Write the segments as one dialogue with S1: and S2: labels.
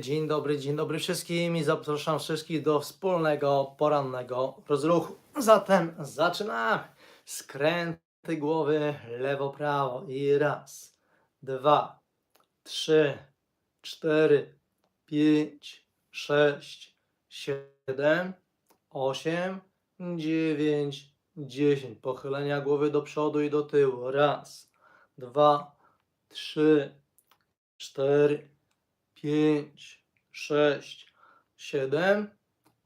S1: dzień dobry, dzień dobry wszystkim i zapraszam wszystkich do wspólnego porannego rozruchu. Zatem zaczynamy. Skręty głowy lewo-prawo i raz, dwa, trzy, cztery, pięć, sześć, siedem, osiem, dziewięć, dziesięć. Pochylenia głowy do przodu i do tyłu. Raz, dwa, trzy, cztery, pięć, sześć, siedem,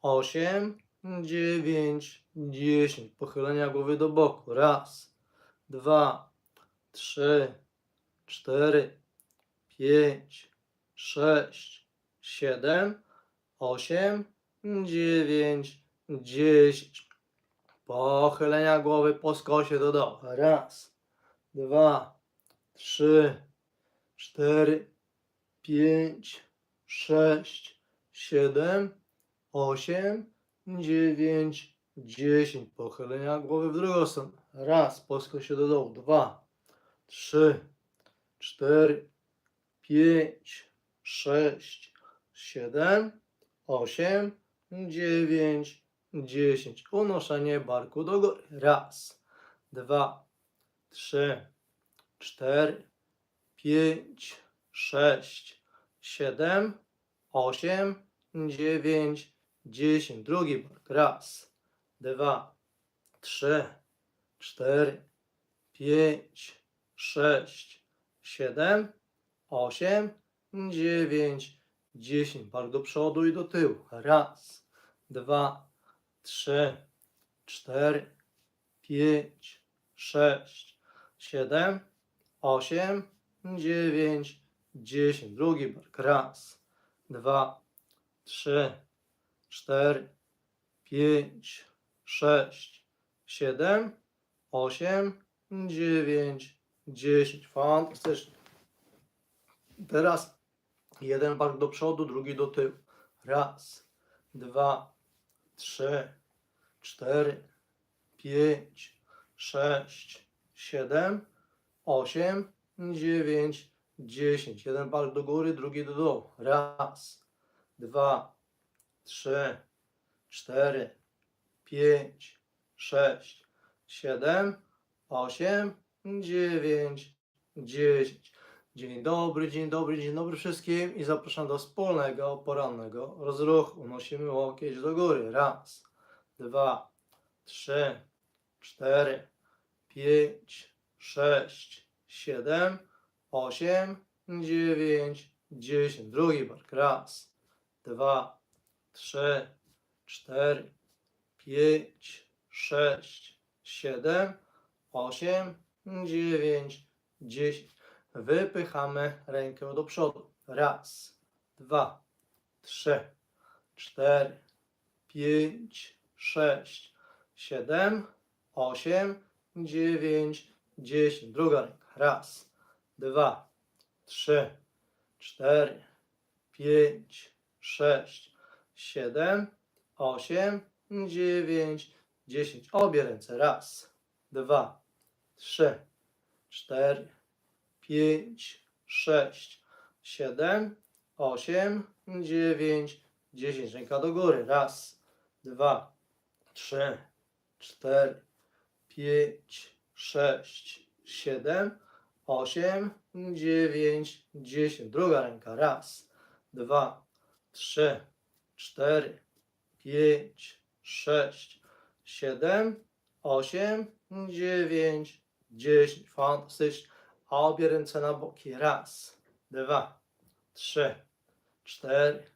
S1: osiem, dziewięć, dziesięć. Pochylenia głowy do boku. Raz, dwa, trzy, cztery, pięć, sześć, siedem, osiem, dziewięć, dziesięć. Pochylenia głowy po skosie do dołu. Raz, dwa, trzy, cztery, pięć, sześć, siedem, osiem, dziewięć, dziesięć. Pochylenia głowy w drugą stronę. Raz, poskocz się do dołu. Dwa, trzy, cztery, pięć, sześć, siedem, osiem, dziewięć, dziesięć. Unoszenie barku do góry. Raz, dwa, trzy, cztery, pięć, sześć, siedem, osiem, dziewięć, dziesięć. Drugi bark. Raz, dwa, trzy, cztery, pięć, sześć, siedem, osiem, dziewięć, dziesięć. Bark do przodu i do tyłu. Raz, dwa, trzy, cztery, pięć, sześć, siedem, osiem, dziewięć, dziesięć. Drugi bark. Raz, dwa, trzy, cztery, pięć, sześć, siedem, osiem, dziewięć, dziesięć. Fantastycznie. Teraz jeden bark do przodu, drugi do tyłu. Raz, dwa, trzy, cztery, pięć, sześć, siedem, osiem, dziewięć, dziesięć. Jeden bark do góry, drugi do dołu. Raz, dwa, trzy, cztery, pięć, sześć, siedem, osiem, dziewięć, dziesięć. Dzień dobry, dzień dobry, dzień dobry wszystkim i zapraszam do wspólnego porannego rozruchu. Unosimy łokieć do góry. Raz, dwa, trzy, cztery, pięć, sześć, siedem, osiem, dziewięć, dziesięć. Drugi bark. Raz, dwa, trzy, cztery, pięć, sześć, siedem, osiem, dziewięć, dziesięć. Wypychamy rękę do przodu. Raz, dwa, trzy, cztery, pięć, sześć, siedem, osiem, dziewięć, dziesięć. Druga ręka. Raz, dwa, trzy, cztery, pięć, sześć, siedem, osiem, dziewięć, dziesięć. Obie ręce. Raz, dwa, trzy, cztery, pięć, sześć, siedem, osiem, dziewięć, dziesięć. Ręka do góry. Raz, dwa, trzy, cztery, pięć, sześć, siedem, osiem, dziewięć, dziesięć. Druga ręka. Raz, dwa, trzy, cztery, pięć, sześć, siedem, osiem, dziewięć, dziesięć. Fantastycznie. A obie ręce na boki. Raz, dwa, trzy, cztery,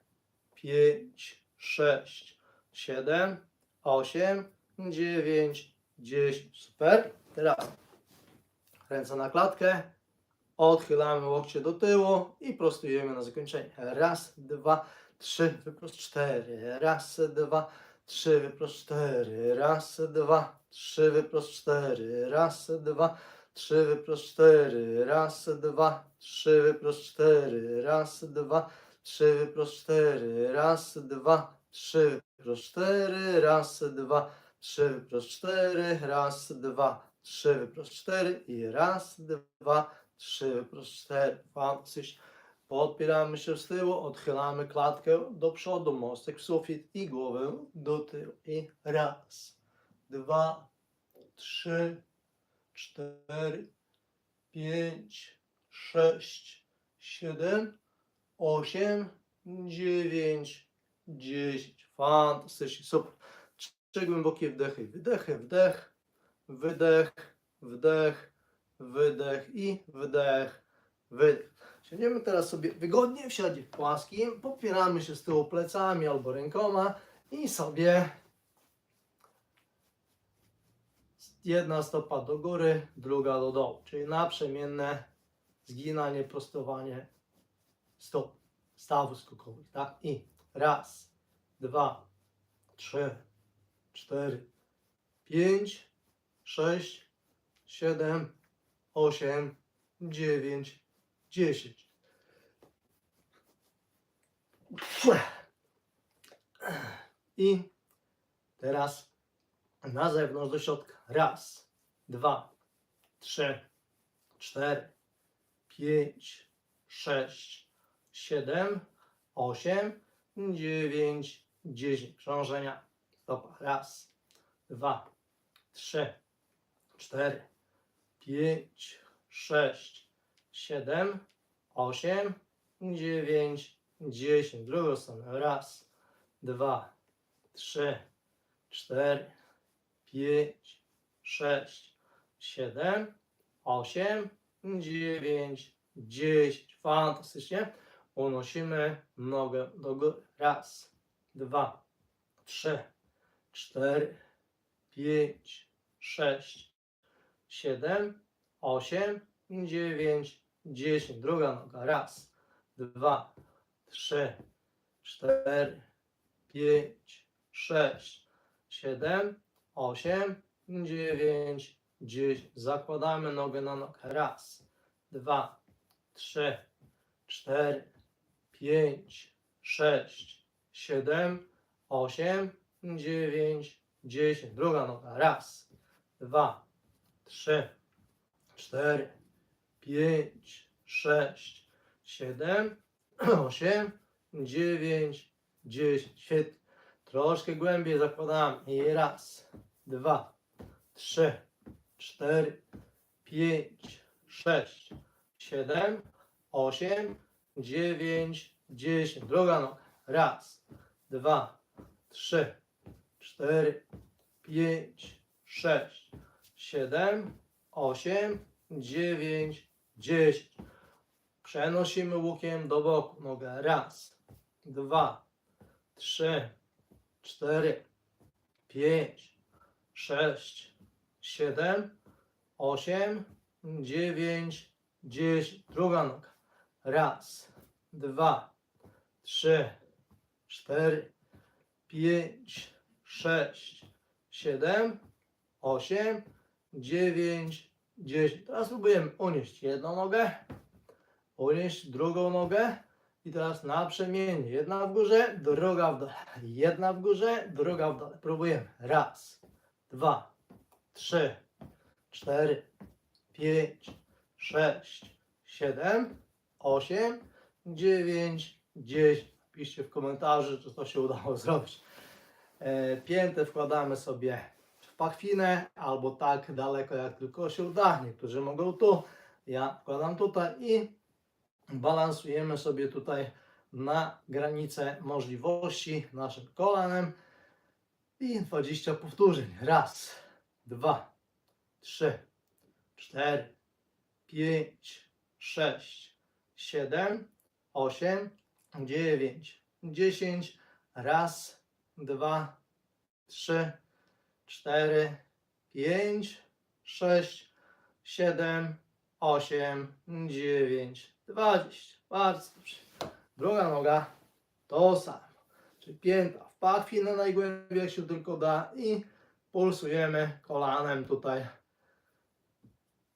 S1: pięć, sześć, siedem, osiem, dziewięć, dziesięć. Super. Teraz ręce na klatkę. Odchylamy łokcie do tyłu i prostujemy na zakończenie. Raz, dwa, trzy, wyprost cztery. Raz, dwa, trzy, wyprost cztery. Raz, dwa, trzy, wyprost cztery. Raz, dwa, trzy, wyprost cztery. Raz, dwa, trzy, wyprost cztery. Raz, dwa, trzy, wyprost cztery. Raz, dwa, trzy, wyprost cztery. Raz, dwa, trzy, wyprost cztery. Raz, dwa, trzy, wyprost cztery. I raz, dwa, trzy, cztery. Fantastycznie. Podpieramy się z tyłu, odchylamy klatkę do przodu, mostek w sufit i głowę do tyłu. I raz, dwa, trzy, cztery, pięć, sześć, siedem, osiem, dziewięć, dziesięć. Fantastycznie, super. Trzy głębokie wdechy, wydechy, wdech, wydech, wdech, wydech i wdech, wydech. Siądziemy teraz sobie wygodnie w siadzie płaskim, popieramy się z tyłu plecami albo rękoma i sobie jedna stopa do góry, druga do dołu, czyli naprzemienne zginanie, prostowanie stóp, stawów skokowych, tak? I raz, dwa, trzy, cztery, pięć, sześć, siedem, osiem, dziewięć, dziesięć. I teraz na zewnątrz do środka. Raz, dwa, trzy, cztery, pięć, sześć, siedem, osiem, dziewięć, dziesięć. Krążenia. Stopa. Raz, dwa, trzy, cztery, pięć, sześć, siedem, osiem, dziewięć, dziesięć. Drugą stronę. Raz, dwa, trzy, cztery, pięć, sześć, siedem, osiem, dziewięć, dziesięć. Fantastycznie. Unosimy nogę do góry. Raz, dwa, trzy, cztery, pięć, sześć, siedem, osiem, dziewięć, dziesięć. Druga noga. Raz, dwa, trzy, cztery, pięć, sześć, siedem, osiem, dziewięć, dziesięć. Zakładamy nogę na nogę. Raz, dwa, trzy, cztery, pięć, sześć, siedem, osiem, dziewięć, dziesięć. Druga noga. Raz, dwa, trzy, cztery, pięć, sześć, siedem, osiem, dziewięć, dziesięć. Świetnie. Troszkę głębiej zakładamy. I raz, dwa, trzy, cztery, pięć, sześć, siedem, osiem, dziewięć, dziesięć. Druga noga. Raz, dwa, trzy, cztery, pięć, sześć, siedem, osiem, dziewięć, dziesięć. Przenosimy łukiem do boku. Nogę. Raz, dwa, trzy, cztery, pięć, sześć, siedem, osiem, dziewięć, dziesięć. Druga noga. Raz, dwa, trzy, cztery, pięć, sześć, siedem, osiem, dziewięć, dziesięć. Teraz spróbujemy unieść jedną nogę, unieść drugą nogę i teraz naprzemiennie. Jedna w górze, druga w dole. Jedna w górze, druga w dole. Próbujemy. Raz, dwa, trzy, cztery, pięć, sześć, siedem, osiem, dziewięć, dziesięć. Piszcie w komentarzu, czy to się udało zrobić. E, Piętę wkładamy sobie pachwinę albo tak daleko jak tylko się uda. Niektórzy mogą tu, ja wkładam tutaj i balansujemy sobie tutaj na granicę możliwości naszym kolanem i 20 powtórzeń. Raz, dwa, trzy, cztery, pięć, sześć, siedem, osiem, dziewięć, dziesięć. Raz, dwa, trzy, cztery, pięć, sześć, siedem, osiem, dziewięć, dwadzieścia. Bardzo dobrze. Druga noga to samo. Czyli pięta w pachwinę najgłębiej jak się tylko da i pulsujemy kolanem tutaj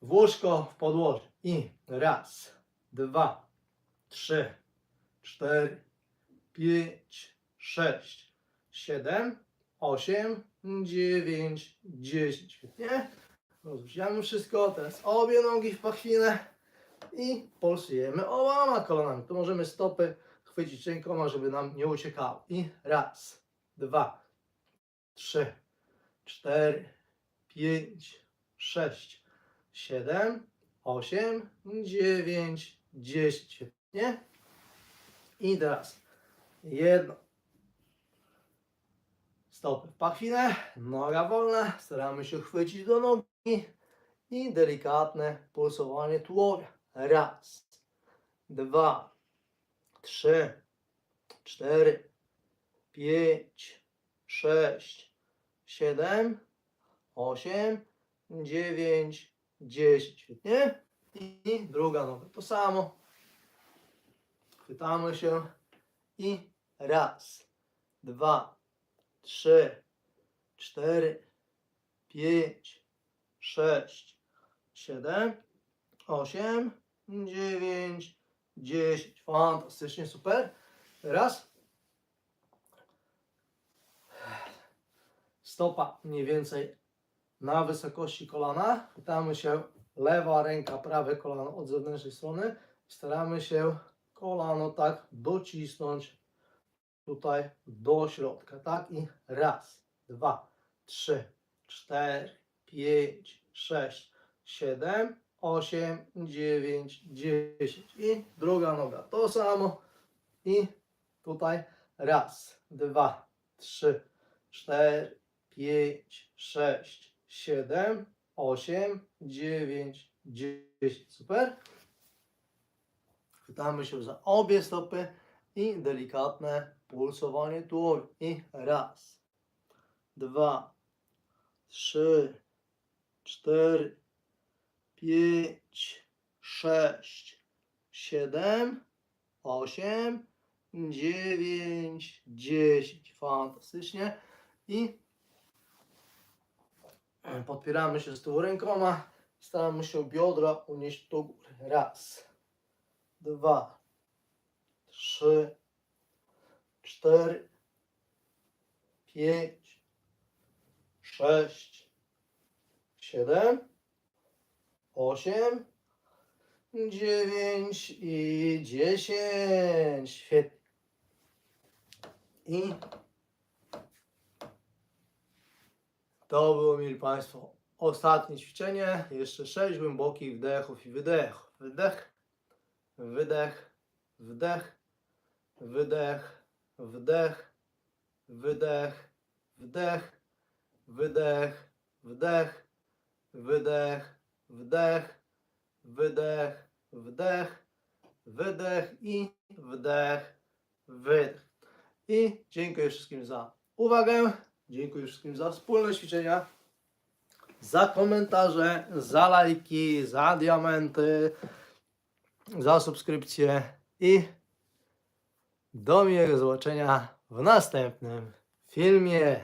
S1: w łóżko, w podłoże. I raz, dwa, trzy, cztery, pięć, sześć, siedem, osiem, dziewięć, dziesięć. Świetnie. Rozluźniamy wszystko. Teraz obie nogi w pachwinę. I pulsujemy oboma kolanami. Tu możemy stopy chwycić rękoma, żeby nam nie uciekało. I raz, dwa, trzy, cztery, pięć, sześć, siedem, osiem, dziewięć, dziesięć. Świetnie. I teraz jedno. Stopy w pachwinę, noga wolna, staramy się chwycić do nogi i delikatne pulsowanie tułowia. Raz, dwa, trzy, cztery, pięć, sześć, siedem, osiem, dziewięć, dziesięć. Świetnie. I druga noga. To samo. Chwytamy się i raz, dwa, trzy, cztery, pięć, sześć, siedem, osiem, dziewięć, dziesięć. Fantastycznie, super. Teraz stopa mniej więcej na wysokości kolana. Chwytamy się lewa ręka, prawe kolano od zewnętrznej strony. Staramy się kolano tak docisnąć tutaj do środka, tak? I raz, dwa, trzy, cztery, pięć, sześć, siedem, osiem, dziewięć, dziesięć. I druga noga to samo. I tutaj raz, dwa, trzy, cztery, pięć, sześć, siedem, osiem, dziewięć, dziesięć. Super. Chwytamy się za obie stopy i delikatne pulsowanie tułowia. I raz, dwa, trzy, cztery, pięć, sześć, siedem, osiem, dziewięć, dziesięć. Fantastycznie. I podpieramy się z tyłu rękoma. Staramy się biodra unieść do góry. Raz, dwa, trzy, cztery, pięć, sześć, siedem, osiem, dziewięć i dziesięć. Świetnie. I to było, mieli Państwo, ostatnie ćwiczenie. Jeszcze sześć głębokich wdechów i wydechów. Wydech, wydech, wdech, wydech, wdech, wydech, wdech, wydech, wdech, wydech, wdech, wydech, wdech, wydech i wdech, wydech. I dziękuję wszystkim za uwagę. Dziękuję wszystkim za wspólne ćwiczenia, za komentarze, za lajki, za diamenty, za subskrypcje i do miłego zobaczenia w następnym filmie.